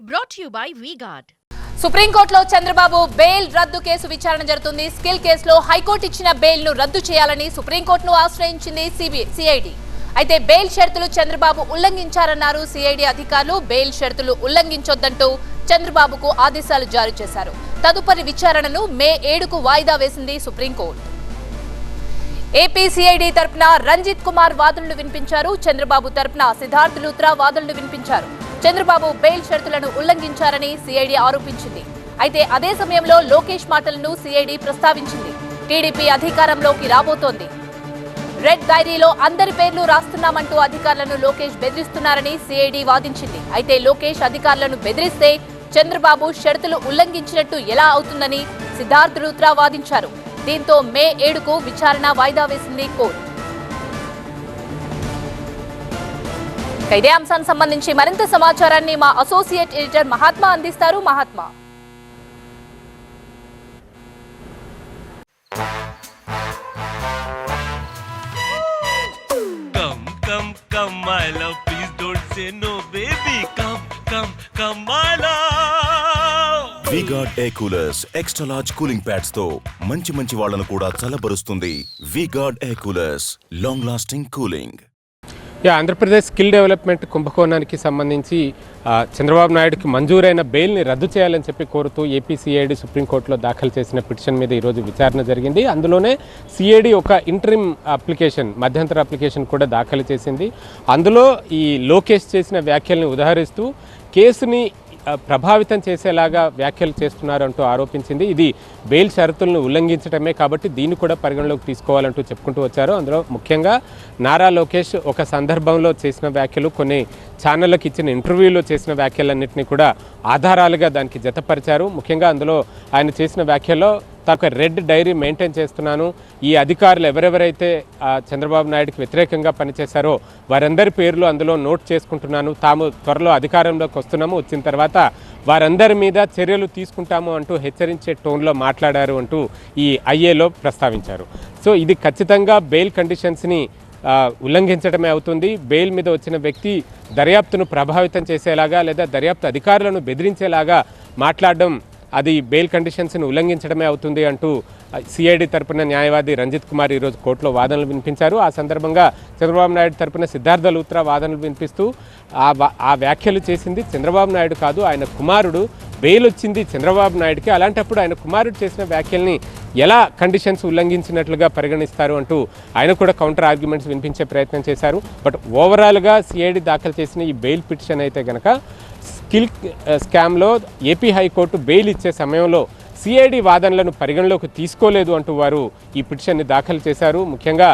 Brought you by V-Guard సుప్రీంకోర్టులో Chandrababu bail రద్దు case విచారణ జరుగుతుంది. స్కిల్ కేసులో హైకోర్టు ఇచ్చిన బెయిల్ను రద్దు చేయాలని సుప్రీంకోర్టును ఆశ్రయించింది సిబి సిఐడి. అయితే బెయిల్ షరతులు చంద్రబాబు ఉల్లంఘించారన్నారు. సిఐడి అధికారులు బెయిల్ షరతులు ఉల్లంఘించొద్దంటూ చంద్రబాబుకు ఆదేశాలు జారీ చేశారు. తదుపరి విచారణను మే ఏడుకు వాయిదా వేసింది సుప్రీంకోర్టు. ఏపీ సిఐడి తరపున రంజిత్ కుమార్ వాదనలు వినిపించారు. చంద్రబాబు తరపున సిద్ధార్థ్ లూత్రా వాదనలు వినిపించారు. చంద్రబాబు బెయిల్ షరతులను ఉల్లంఘించారని సిఐడి ఆరోపించింది. అయితే అదే సమయంలో లోకేష్ మాటలను సిఐడి ప్రస్తావించింది. టీడీపీ అధికారంలోకి రాబోతోంది. రెడ్ డైరీలో అందరి పేర్లు రాస్తున్నామంటూ అధికారులను లోకేష్ బెదిరిస్తున్నారని సిఐడి వాదించింది. అయితే లోకేష్ అధికారులను బెదిరిస్తే చంద్రబాబు షరతులు ఉల్లంఘించినట్టు ఎలా అవుతుందని సిద్ధార్థ్ రుత్రా వాదించారు. దీంతో మే ఏడుకు విచారణ వాయిదా వేసింది కోర్టు. ఇదే అంశానికి సంబంధించి మరింత సమాచారాన్ని మా అసోసియేట్ ఎడిటర్ మహాత్మా అందిస్తారు Mahatma Come, come, come, my love. Please don't say no, baby. Come, come, come, my love. VGuard air coolers extra large cooling ప్యాడ్స్తో మంచి మంచి వాళ్ళను కూడా చల్లబరుస్తుంది VGuard air coolers long lasting cooling yeah Andhra Pradesh skill development కుంభకోణానికి సంబంధించి చంద్రబాబు నాయుడుకి మంజూరైన బెయిల్ని రద్దు చేయాలని చెప్పి కోరుతూ ఏపీసీఐడి సుప్రీంకోర్టులో దాఖలు చేసిన పిటిషన్ మీద ఈరోజు విచారణ జరిగింది. అందులోనే సిఐడి ఒక ఇంటరిమ్ అప్లికేషన్ మధ్యంతర అప్లికేషన్ కూడా దాఖలు చేసింది. అందులో ఈ లోకేష్ చేసిన వ్యాఖ్యల్ని ఉదాహరిస్తూ కేసుని ప్రభావితం చేసేలాగా వ్యాఖ్యలు చేస్తున్నారంటూ ఆరోపించింది. ఇది బెయిల్ షరతులను ఉల్లంఘించడమే కాబట్టి దీన్ని కూడా పరిగణలోకి తీసుకోవాలంటూ చెప్పుకుంటూ వచ్చారు. అందులో ముఖ్యంగా నారా లోకేష్ ఒక సందర్భంలో చేసిన వ్యాఖ్యలు కొన్ని ఛానళ్ళకి ఇచ్చిన ఇంటర్వ్యూలో చేసిన వ్యాఖ్యలన్నింటినీ కూడా ఆధారాలుగా దానికి జతపరిచారు. ముఖ్యంగా అందులో ఆయన చేసిన వ్యాఖ్యల్లో తాకు రెడ్ డైరీ మెయింటైన్ చేస్తున్నాను. ఈ అధికారులు ఎవరెవరైతే చంద్రబాబు నాయుడుకి వ్యతిరేకంగా పనిచేశారో వారందరి పేర్లు అందులో నోట్ చేసుకుంటున్నాను. తాము త్వరలో అధికారంలోకి వస్తున్నాము. వచ్చిన తర్వాత వారందరి మీద చర్యలు తీసుకుంటాము అంటూ హెచ్చరించే టోన్లో మాట్లాడారు అంటూ ఈ ఐఏలో ప్రస్తావించారు. సో ఇది ఖచ్చితంగా బెయిల్ కండిషన్స్ని ఉల్లంఘించడమే అవుతుంది. బెయిల్ మీద వచ్చిన వ్యక్తి దర్యాప్తును ప్రభావితం చేసేలాగా లేదా దర్యాప్తు అధికారులను బెదిరించేలాగా మాట్లాడడం అది బెయిల్ కండిషన్స్ని ఉల్లంఘించడమే అవుతుంది అంటూ సిఐడి తరపున న్యాయవాది రంజిత్ కుమార్ ఈరోజు కోర్టులో వాదనలు వినిపించారు. ఆ సందర్భంగా చంద్రబాబు నాయుడు తరపున సిద్ధార్థ లూత్రా వాదనలు వినిపిస్తూ ఆ వా- ఆ వ్యాఖ్యలు చేసింది చంద్రబాబు నాయుడు కాదు ఆయన కుమారుడు. బెయిల్ వచ్చింది చంద్రబాబు నాయుడుకి. అలాంటప్పుడు ఆయన కుమారుడు చేసిన వ్యాఖ్యల్ని ఎలా కండిషన్స్ ఉల్లంఘించినట్లుగా పరిగణిస్తారు అంటూ ఆయన కూడా కౌంటర్ ఆర్గ్యుమెంట్స్ వినిపించే ప్రయత్నం చేశారు. బట్ ఓవరాల్గా సిఐడి దాఖలు చేసిన ఈ బెయిల్ పిటిషన్ అయితే కనుక స్కిల్ స్కామ్లో ఏపీ హైకోర్టు బెయిల్ ఇచ్చే సమయంలో సిఐడి వాదనలను పరిగణలోకి తీసుకోలేదు అంటూ వారు ఈ పిటిషన్ని దాఖలు చేశారు. ముఖ్యంగా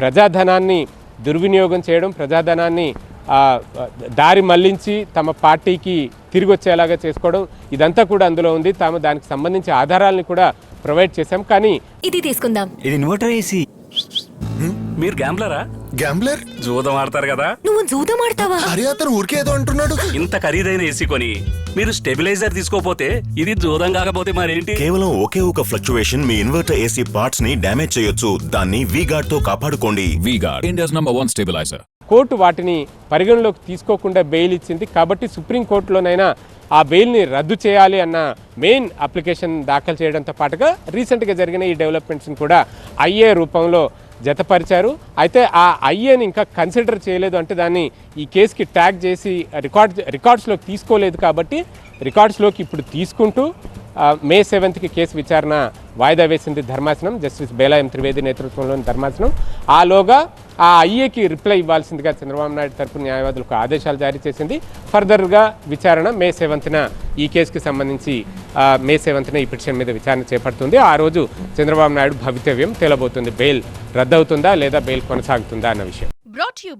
ప్రజాధనాన్ని దుర్వినియోగం చేయడం ప్రజాధనాన్ని ఆ, దారి మళ్ళించి తమ పార్టీకి తిరిగి వచ్చేలాగా చేసుకోవడం ఇదంతా కూడా అందులో ఉంది. తాము దానికి సంబంధించి ఆధారాలను కూడా ప్రొవైడ్ చేశాం. కానీ ఇది తీసుకుందాం. ఇది ఇన్వర్టర్ ఏసీ. మీరు గ్యాంబ్లరా? గ్యాంబ్లర్ జూదం ఆడతారు కదా. నువ్వు జూదం ఆడతావా? అరే అతను ఊరికే ఏదో అంటున్నాడు. ఇంత ఖరీదైన ఏసీ కొని మీరు స్టెబిలైజర్ తీసుకోపోతే ఇది జూదం కాకపోతే మరేంటి? కేవలం ఒకే ఒక ఫ్లక్చువేషన్ మీ ఇన్వర్టర్ ఏసీ పార్ట్స్ని డ్యామేజ్ చేయొచ్చు. దాన్ని వీగార్డ్తో కాపాడుకోండి. VGuard, India's number one stabilizer. Court వాటిని పరిగణలోకి తీసుకోకుండా బెయిల్ ఇచ్చింది. కాబట్టి సుప్రీంకోర్టులోనైనా ఆ బెయిల్ని రద్దు చేయాలి అన్న మెయిన్ అప్లికేషన్ దాఖలు చేయడంతో పాటుగా రీసెంట్గా జరిగిన ఈ డెవలప్మెంట్స్ని కూడా ఐఏ రూపంలో జతపరిచారు. అయితే ఆ ఐఏని ఇంకా కన్సిడర్ చేయలేదు అంటే దాన్ని ఈ కేసుకి ట్యాగ్ చేసి రికార్డ్ రికార్డ్స్లోకి తీసుకోలేదు కాబట్టి రికార్డ్స్లోకి ఇప్పుడు తీసుకుంటూ మే సెవెంత్కి కేసు విచారణ వాయిదా వేసింది ధర్మాసనం జస్టిస్ బేలాయం త్రివేది నేతృత్వంలోని ధర్మాసనం. ఆలోగా ఆ ఐఏకి రిప్లై ఇవ్వాల్సిందిగా చంద్రబాబు నాయుడు తరపు న్యాయవాదులకు ఆదేశాలు జారీ చేసింది. ఫర్దర్గా విచారణ మే సెవెంత్న ఈ కేసుకి సంబంధించి మే సెవెంత్న ఈ పిటిషన్ మీద విచారణ చేపడుతుంది. ఆ రోజు చంద్రబాబు నాయుడు భవితవ్యం తేలబోతుంది. బెయిల్ రద్దవుతుందా లేదా బెయిల్ కొనసాగుతుందా అన్న విషయం. Brought to you.